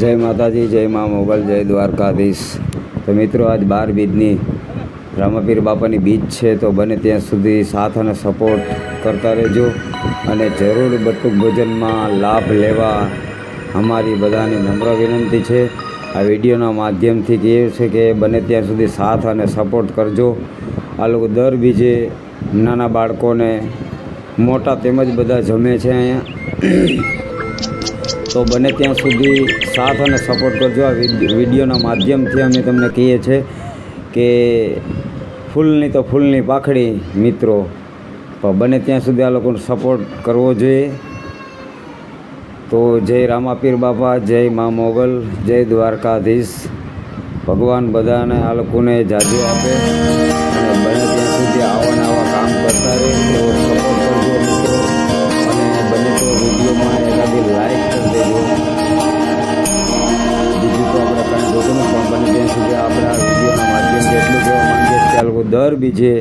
જય માતાજી, જય મા મોગલ, જય દ્વારકાધીશ. તો મિત્રો, આજ બાર બીજની રામાપીર બાપાની બીજ છે, તો બને ત્યાં સુધી સાથ અને સપોર્ટ કરતા રહેજો અને જરૂર બટુક ભોજનમાં લાભ લેવા અમારી બધાની નમ્ર વિનંતી છે. આ વિડીયોના માધ્યમથી કહે છે કે બને ત્યાં સુધી સાથ અને સપોર્ટ કરજો. આ લોકો દર બીજે નાના બાળકોને મોટા તેમજ બધા જમે છે અહીંયા. તો બને ત્યાં સુધી સાથ અને સપોર્ટ કરજો. આ વિડીયોના માધ્યમથી અમે તમને કહીએ છીએ કે ફૂલની તો ફૂલની પાખડી, મિત્રો. પણ બને ત્યાં સુધી આ લોકોનો સપોર્ટ કરવો જોઈએ. તો જય રામાપીર બાપા, જય મા મોગલ, જય દ્વારકાધીશ. ભગવાન બધાને આ લોકોને જાજુ આપે અને બને ત્યાં સુધી આવા બને ત્યાં સુધી આપણે આ વિડીયોના માધ્યમથી એટલું કહેવા માંગીએ કે આ લોકો દર બીજે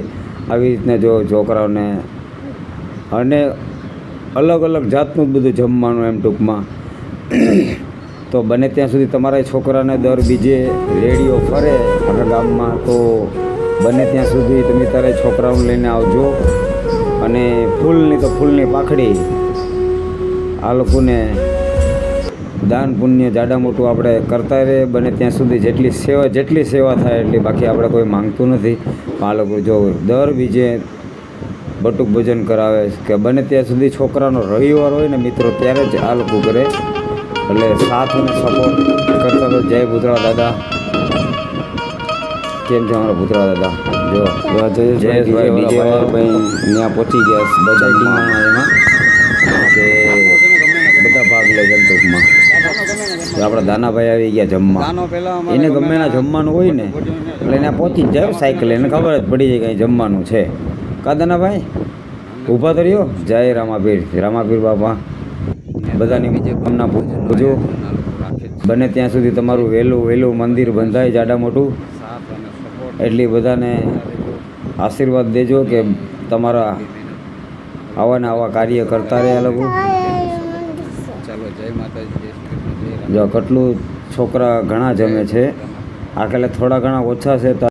આવી રીતના જો છોકરાઓને અને અલગ અલગ જાતનું જ બધું જમવાનું એમ ટૂંકમાં. તો બને ત્યાં સુધી તમારા છોકરાને દર બીજે રેડિયો ફરે આખા ગામમાં, તો બને ત્યાં સુધી તમે તારે છોકરાઓને લઈને આવજો. અને ફૂલની તો ફૂલની પાખડી આ લોકોને દાન પુણ્ય જાડા મોટું આપણે કરતા રહે બને ત્યાં સુધી જેટલી સેવા જેટલી સેવા થાય એટલી બાકી આપણે કોઈ માંગતું નથી. આ જો દર બીજે બટુક ભોજન કરાવે કે બને ત્યાં સુધી છોકરાનો રવિવાર હોય ને મિત્રો ત્યારે જ આ લોકો કરે. એટલે સાથ અને સપોર્ટ કરતા તો જય ભૂતરા દાદા. કેમ છે અમારા ભૂતરા દાદા? જો જયેશભાઈ ત્યાં પહોંચી ગયા બધા ટીમમાં. એમાં આપણા દાનાભાઈ આવી ગયા જમવા. એને ગમે ના જમવાનું હોય ને એટલે એને પહોંચી જ જાય સાયકલ એને ખબર જ પડી જાય કે જમવાનું છે. કા દાનાભાઈ? ઊભા તો રહ્યો. જય રામાપીર. રામાપીર બાપા. બધાની કામના પૂજો બને ત્યાં સુધી તમારું વહેલું વહેલું મંદિર બંધાય જાડા મોટું. એટલી બધાને આશીર્વાદ દેજો કે તમારા આવા ને આવા કાર્ય કરતા રહે લોકો. ચાલો જય માતાજી જો કેટલું છોકરા ઘણા જમે છે. આ કાલે થોડા ઘણા ઓછા છે